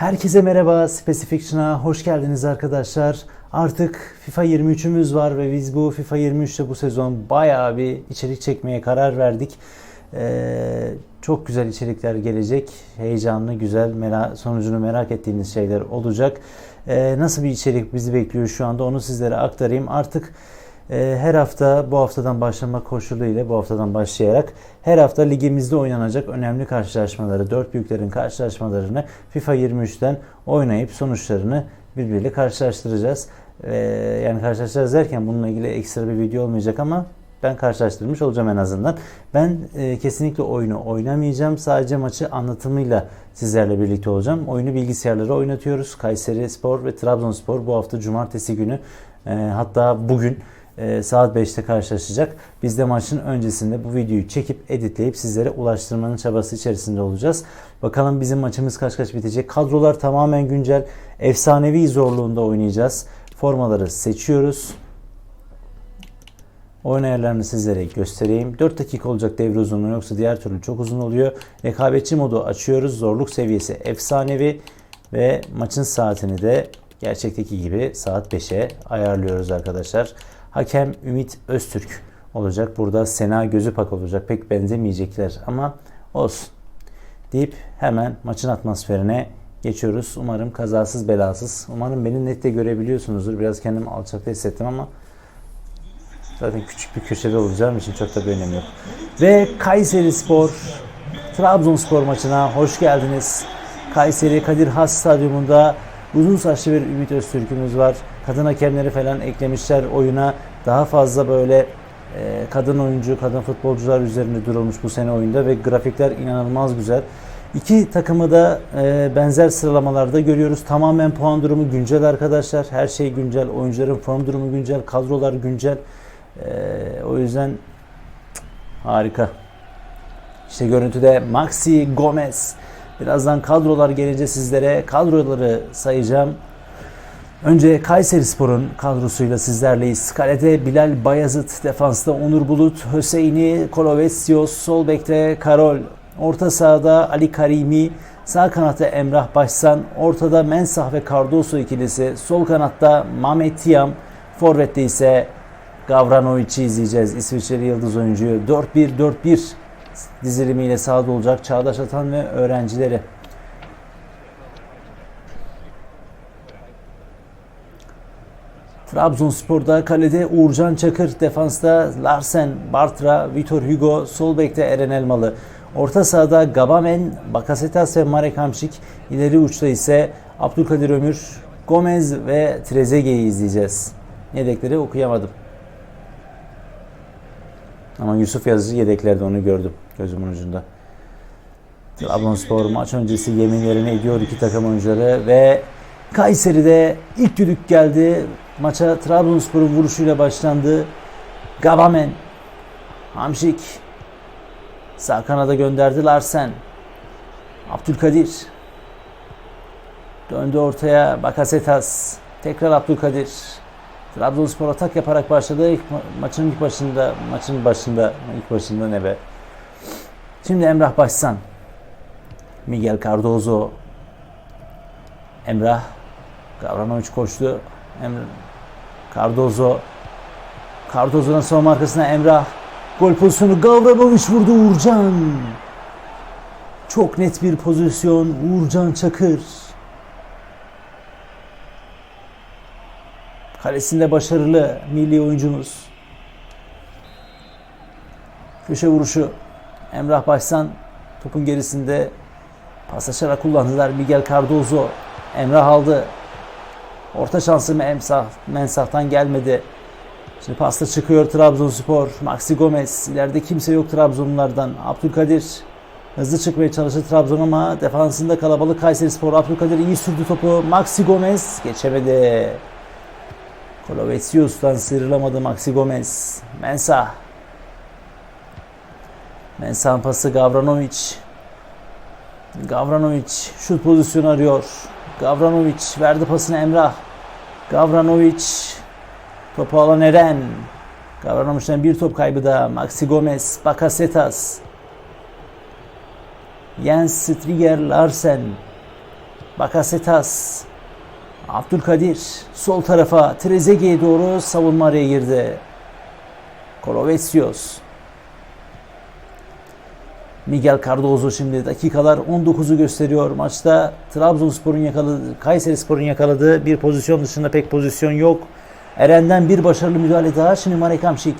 Herkese merhaba, Specifiction'a hoş geldiniz arkadaşlar. Artık FIFA 23'ümüz var ve biz bu FIFA 23'te bu sezon bayağı bir içerik çekmeye karar verdik. Ee, çok güzel içerikler gelecek. Heyecanlı, güzel, merak, sonucunu merak ettiğiniz şeyler olacak. Ee, nasıl bir içerik bizi bekliyor şu anda onu sizlere aktarayım. Artık her hafta bu haftadan başlamak koşuluyla bu haftadan başlayarak her hafta ligimizde oynanacak önemli karşılaşmaları, dört büyüklerin karşılaşmalarını FIFA 23'ten oynayıp sonuçlarını birbiriyle karşılaştıracağız. Ee, yani karşılaştıracağız derken bununla ilgili ekstra bir video olmayacak ama ben karşılaştırmış olacağım en azından. Ben e, kesinlikle oyunu oynamayacağım. Sadece maçı anlatımıyla sizlerle birlikte olacağım. Oyunu bilgisayarlara oynatıyoruz. Kayseri Spor ve Trabzonspor bu hafta cumartesi günü e, hatta bugün e, saat 5'te karşılaşacak. Biz de maçın öncesinde bu videoyu çekip editleyip sizlere ulaştırmanın çabası içerisinde olacağız. Bakalım bizim maçımız kaç kaç bitecek. Kadrolar tamamen güncel. Efsanevi zorluğunda oynayacağız. Formaları seçiyoruz. Oyun ayarlarını sizlere göstereyim. 4 dakika olacak devre uzunluğu yoksa diğer türlü çok uzun oluyor. Rekabetçi modu açıyoruz. Zorluk seviyesi efsanevi ve maçın saatini de gerçekteki gibi saat 5'e ayarlıyoruz arkadaşlar. Hakem Ümit Öztürk olacak. Burada Sena Gözüpak olacak. Pek benzemeyecekler ama olsun. Deyip hemen maçın atmosferine geçiyoruz. Umarım kazasız belasız. Umarım beni net de görebiliyorsunuzdur. Biraz kendimi alçakta hissettim ama zaten küçük bir köşede olacağım için çok da bir önemi yok. Ve Kayseri Spor Trabzonspor maçına hoş geldiniz. Kayseri Kadir Has Stadyumunda uzun saçlı bir Ümit Öztürk'ümüz var. Kadın hakemleri falan eklemişler oyuna. Daha fazla böyle e, kadın oyuncu, kadın futbolcular üzerinde durulmuş bu sene oyunda ve grafikler inanılmaz güzel. İki takımı da e, benzer sıralamalarda görüyoruz. Tamamen puan durumu güncel arkadaşlar. Her şey güncel. Oyuncuların form durumu güncel. Kadrolar güncel. E, o yüzden harika. İşte görüntüde Maxi Gomez. Birazdan kadrolar gelince sizlere kadroları sayacağım. Önce Kayseri Spor'un kadrosuyla sizlerleyiz. Kalede Bilal Bayazıt, defansta Onur Bulut, Hüseyin'i, Kolovesios, sol bekte Karol, orta sahada Ali Karimi, sağ kanatta Emrah Başsan, ortada Mensah ve Cardoso ikilisi, sol kanatta Mehmet Tiyam, forvette ise Gavranovic'i izleyeceğiz. İsviçreli yıldız oyuncuyu 4-1-4-1 dizilimiyle sahada olacak Çağdaş Atan ve öğrencileri. Trabzonspor'da kalede Uğurcan Çakır, defansta Larsen, Bartra, Vitor Hugo, sol bekte Eren Elmalı. Orta sahada Gabamen, Bakasetas ve Marek Hamšík. İleri uçta ise Abdülkadir Ömür, Gomez ve Trezeguet'i izleyeceğiz. Yedekleri okuyamadım. Ama Yusuf Yazıcı yedeklerde onu gördüm gözümün ucunda. Trabzonspor maç öncesi yeminlerini ediyor iki takım oyuncuları ve Kayseri'de ilk düdük geldi. Maça Trabzonspor'un vuruşuyla başlandı. Gabamen, Hamşik, sağ kanada gönderdi Larsen. Abdülkadir döndü ortaya Bakasetas. Tekrar Abdülkadir. Trabzonspor atak yaparak başladı. İlk ma- maçın ilk başında, maçın başında, ilk başında ne be? Şimdi Emrah Başsan. Miguel Cardozo. Emrah. Gavranovic koştu. Emre, Cardozo. Cardozo'nun savunma arkasına Emrah. Gol pozisyonu Gavranovic vurdu Uğurcan. Çok net bir pozisyon. Uğurcan Çakır. Kalesinde başarılı milli oyuncumuz. Köşe vuruşu Emrah Başsan topun gerisinde paslaşarak kullandılar. Miguel Cardozo Emrah aldı. Orta şansı Mensah, Mensah'tan gelmedi. Şimdi pasta çıkıyor Trabzonspor. Maxi Gomez. İleride kimse yok Trabzonlulardan. Abdülkadir hızlı çıkmaya çalıştı Trabzon ama defansında kalabalık Kayseri Spor. Abdülkadir iyi sürdü topu. Maxi Gomez geçemedi. Kolovesius'tan sıyrılamadı Maxi Gomez. Mensah. Mensah'ın pası Gavranovic. Gavranovic şut pozisyonu arıyor. Gavranovic verdi pasını Emrah. Gavranovic topu alan Eren. Gavranovic'den bir top kaybı da Maxi Gomez, Bakasetas. Jens Striger Larsen. Bakasetas. Abdülkadir sol tarafa Trezeguet'e doğru savunma araya girdi. Kolovesios. Miguel Cardozo şimdi dakikalar 19'u gösteriyor. Maçta Trabzonspor'un yakaladığı, Kayserispor'un yakaladığı bir pozisyon dışında pek pozisyon yok. Eren'den bir başarılı müdahale daha. Şimdi Marek Hamšík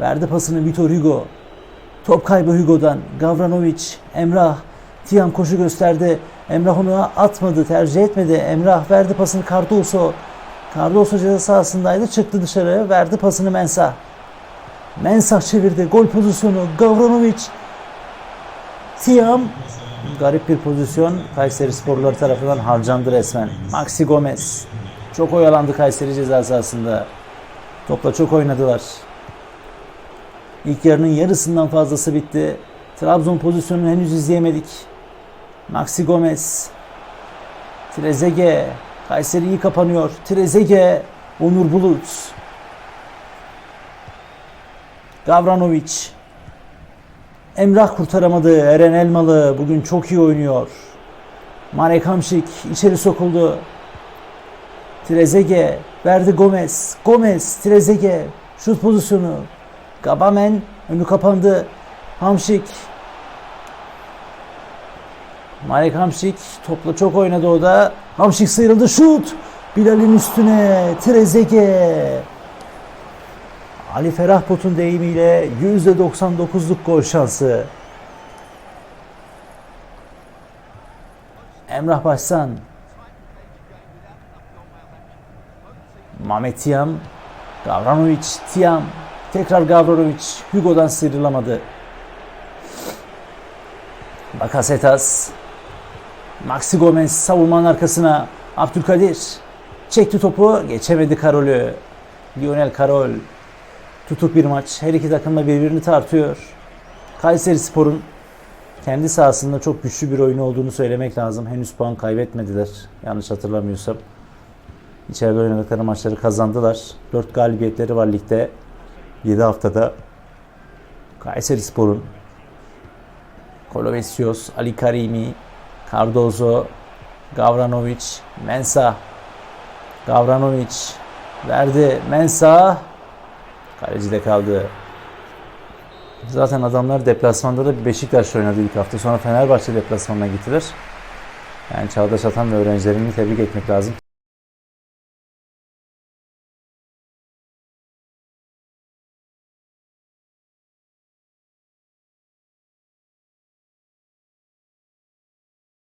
verdi pasını Vitor Hugo. Top kaybı Hugo'dan. Gavranovic, Emrah. Tiam koşu gösterdi. Emrah onu atmadı, tercih etmedi. Emrah verdi pasını Cardoso. Cardoso ceza sahasındaydı. Çıktı dışarı. Verdi pasını Mensah. Mensah çevirdi. Gol pozisyonu. Gavranovic. Tiam. Garip bir pozisyon. Kayseri sporları tarafından harcandı resmen. Maxi Gomez. Çok oyalandı Kayseri ceza sahasında. Topla çok oynadılar. İlk yarının yarısından fazlası bitti. Trabzon pozisyonunu henüz izleyemedik. Maxi Gomez. Trezeguet. Kayseri iyi kapanıyor. Trezeguet. Onur Bulut. Gavranovic. Emrah kurtaramadı. Eren Elmalı bugün çok iyi oynuyor. Marek Hamšík içeri sokuldu. Trezeguet verdi Gomez. Gomez, Trezeguet şut pozisyonu. Gabamen önü kapandı. Hamşik. Marek Hamşik topla çok oynadı o da. Hamşik sıyrıldı şut. Bilal'in üstüne Trezeguet. Ali Ferah Pot'un deyimiyle %99'luk gol şansı. Emrah Başsan. Mehmet Tiam. Gavranovic, Tiam. Tekrar Gavranovic. Hugo'dan sıyrılamadı. Bakasetas. Maxi Gomez savunmanın arkasına. Abdülkadir. Çekti topu. Geçemedi Karol'ü. Lionel Karol. Tutuk bir maç. Her iki takım da birbirini tartıyor. Kayseri Spor'un kendi sahasında çok güçlü bir oyun olduğunu söylemek lazım. Henüz puan kaybetmediler. Yanlış hatırlamıyorsam. İçeride oynadıkları maçları kazandılar. 4 galibiyetleri var ligde. 7 haftada Kayseri Spor'un Kolovesios, Ali Karimi, Cardozo, Gavranovic, Mensah, Gavranovic verdi. Mensah kalecide kaldı. Zaten adamlar deplasmanda da bir Beşiktaş oynadı ilk hafta. Sonra Fenerbahçe deplasmanına gittiler. Yani Çağdaş Atan ve öğrencilerini tebrik etmek lazım.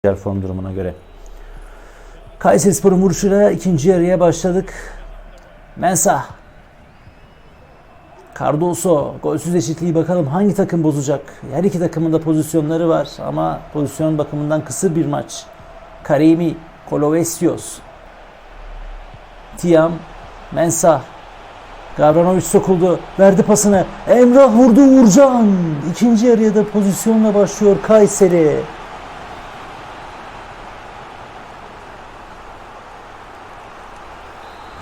Diğer form durumuna göre. Kayserispor'un vuruşuyla ikinci yarıya başladık. Mensah. Cardoso. Golsüz eşitliği bakalım hangi takım bozacak? Her iki takımın da pozisyonları var ama pozisyon bakımından kısır bir maç. Karimi. Kolovesios. Tiam. Mensah. Gavranovic sokuldu. Verdi pasını. Emrah vurdu Uğurcan. İkinci yarıya da pozisyonla başlıyor Kayseri.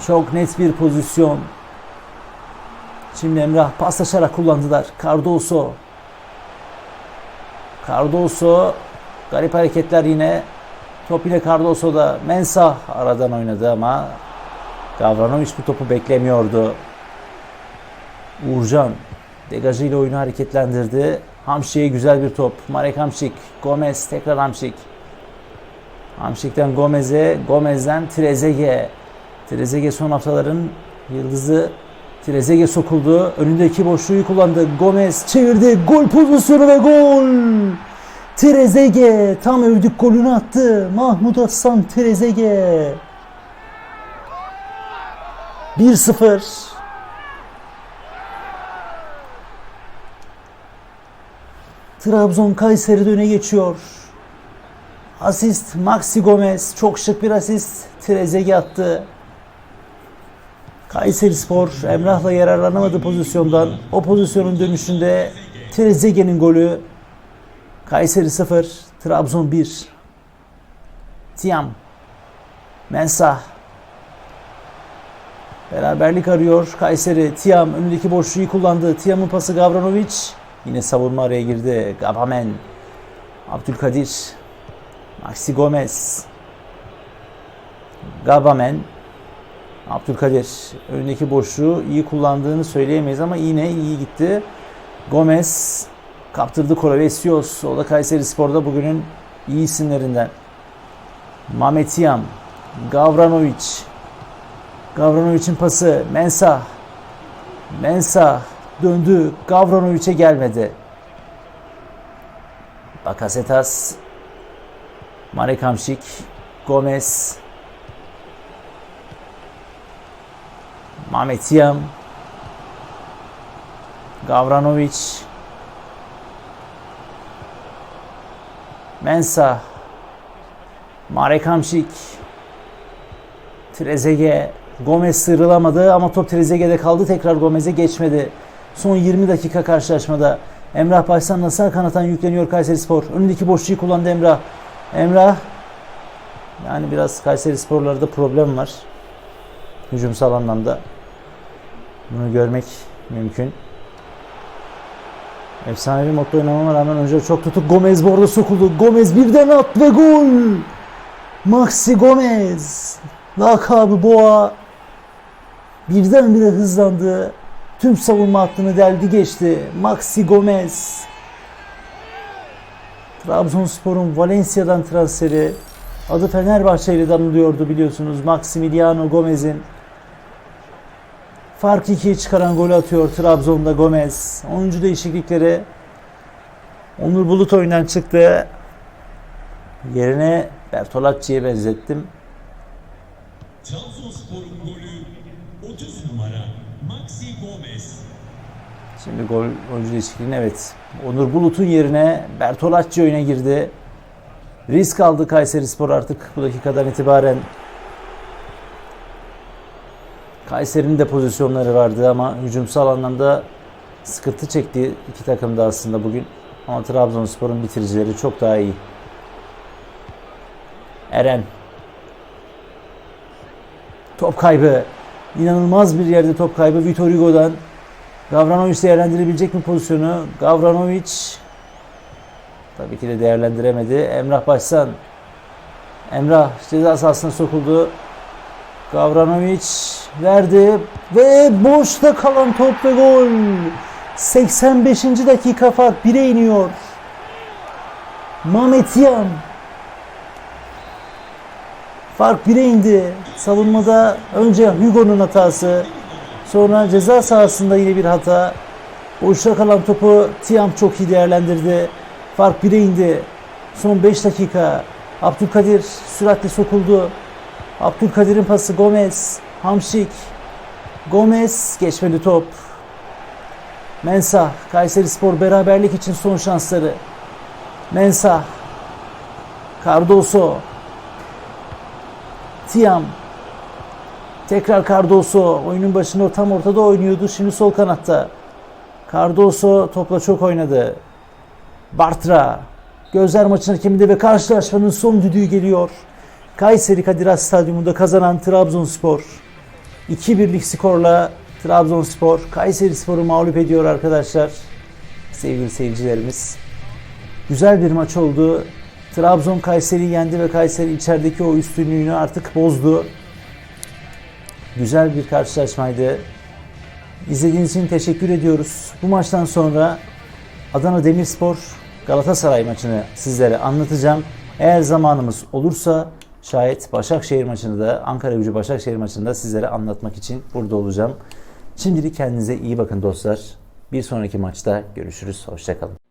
Çok net bir pozisyon. Şimdi Emrah paslaşarak kullandılar. Cardoso. Cardoso. Garip hareketler yine. Top yine Cardoso'da. Mensah aradan oynadı ama Gavranovic bu topu beklemiyordu. Uğurcan degajıyla oyunu hareketlendirdi. Hamşik'e güzel bir top. Marek Hamşik. Gomez tekrar Hamşik. Hamşik'ten Gomez'e. Gomez'den Trezeguet. Trezeguet son haftaların yıldızı Trezeguet sokuldu. Önündeki boşluğu kullandı. Gomez çevirdi. Gol pozisyonu ve gol. Trezeguet tam övdük golünü attı. Mahmut Aslan Trezeguet. 1-0. Trabzon Kayseri'de öne geçiyor. Asist Maxi Gomez. Çok şık bir asist. Trezeguet attı. Kayseri Spor Emrah'la yararlanamadı pozisyondan. O pozisyonun dönüşünde Trezeguet'in golü. Kayseri 0, Trabzon 1. Tiam. Mensah. Beraberlik arıyor Kayseri. Tiam önündeki boşluğu kullandı. Tiam'ın pası Gavranovic. Yine savunma araya girdi. Gabamen. Abdülkadir. Maxi Gomez. Gabamen. Abdülkadir önündeki boşluğu iyi kullandığını söyleyemeyiz ama yine iyi gitti. Gomez kaptırdı Korovesios. O da Kayseri Spor'da bugünün iyi isimlerinden. Mametiyam. Gavranovic. Gavranovic'in pası. Mensah. Mensah döndü. Gavranovic'e gelmedi. Bakasetas. Marek Hamšík. Gomez. Mametiyam. Gavranovic. Mensah. Marek Hamšík. Trezeguet. Gomez sıyrılamadı ama top Trezeguet'de kaldı. Tekrar Gomez'e geçmedi. Son 20 dakika karşılaşmada. Emrah Başsan'la sağ kanattan yükleniyor Kayseri Spor. Önündeki boşluğu kullandı Emrah. Emrah yani biraz Kayseri Sporlarda problem var. Hücumsal anlamda. Bunu görmek mümkün. Efsanevi modda oynamama rağmen önce çok tutuk. Gomez bu arada sokuldu. Gomez birden at ve gol. Maxi Gomez. Lakabı Boğa. Birdenbire hızlandı. Tüm savunma hattını deldi geçti. Maxi Gomez. Trabzonspor'un Valencia'dan transferi. Adı Fenerbahçe ile anılıyordu biliyorsunuz. Maximiliano Gomez'in. Fark 2'ye çıkaran golü atıyor Trabzon'da Gomez. Oyuncu değişiklikleri. Onur Bulut oyundan çıktı. Yerine Bertolacci'ye benzettim. Trabzonspor'un golü 30 numara Maxi Gomez. Şimdi gol oyuncu değişikliğini evet. Onur Bulut'un yerine Bertolacci oyuna girdi. Risk aldı Kayseri Spor artık bu dakikadan itibaren. Kayseri'nin de pozisyonları vardı ama hücumsal anlamda sıkıntı çekti iki takım da aslında bugün. Ama Trabzonspor'un bitiricileri çok daha iyi. Eren. Top kaybı. İnanılmaz bir yerde top kaybı Vitor Hugo'dan. Gavranovic değerlendirebilecek mi pozisyonu? Gavranovic tabii ki de değerlendiremedi. Emrah Başsan. Emrah ceza sahasına sokuldu. Gavranovic verdi ve boşta kalan top ve gol. 85. dakika fark 1'e iniyor. Mametyan. Fark 1'e indi. Savunmada önce Hugo'nun hatası. Sonra ceza sahasında yine bir hata. Boşta kalan topu Tiam çok iyi değerlendirdi. Fark 1'e indi. Son 5 dakika. Abdülkadir süratle sokuldu. Abdülkadir'in pası Gomez. Hamşik. Gomez geçmedi top. Mensah. Kayseri Spor beraberlik için son şansları. Mensah. Cardoso. Tiam. Tekrar Cardoso oyunun başında tam ortada oynuyordu. Şimdi sol kanatta. Cardoso topla çok oynadı. Bartra. Gözler maçın hakeminde ve karşılaşmanın son düdüğü geliyor. Kayseri Kadir Has Stadyumunda kazanan Trabzonspor. 2-1'lik skorla Trabzonspor Kayseri Spor'u mağlup ediyor arkadaşlar. Sevgili seyircilerimiz. Güzel bir maç oldu. Trabzon Kayseri'yi yendi ve Kayseri içerideki o üstünlüğünü artık bozdu. Güzel bir karşılaşmaydı. İzlediğiniz için teşekkür ediyoruz. Bu maçtan sonra Adana Demirspor Galatasaray maçını sizlere anlatacağım. Eğer zamanımız olursa şayet Başakşehir maçını da Ankara Gücü Başakşehir maçını da sizlere anlatmak için burada olacağım. Şimdilik kendinize iyi bakın dostlar. Bir sonraki maçta görüşürüz. Hoşçakalın.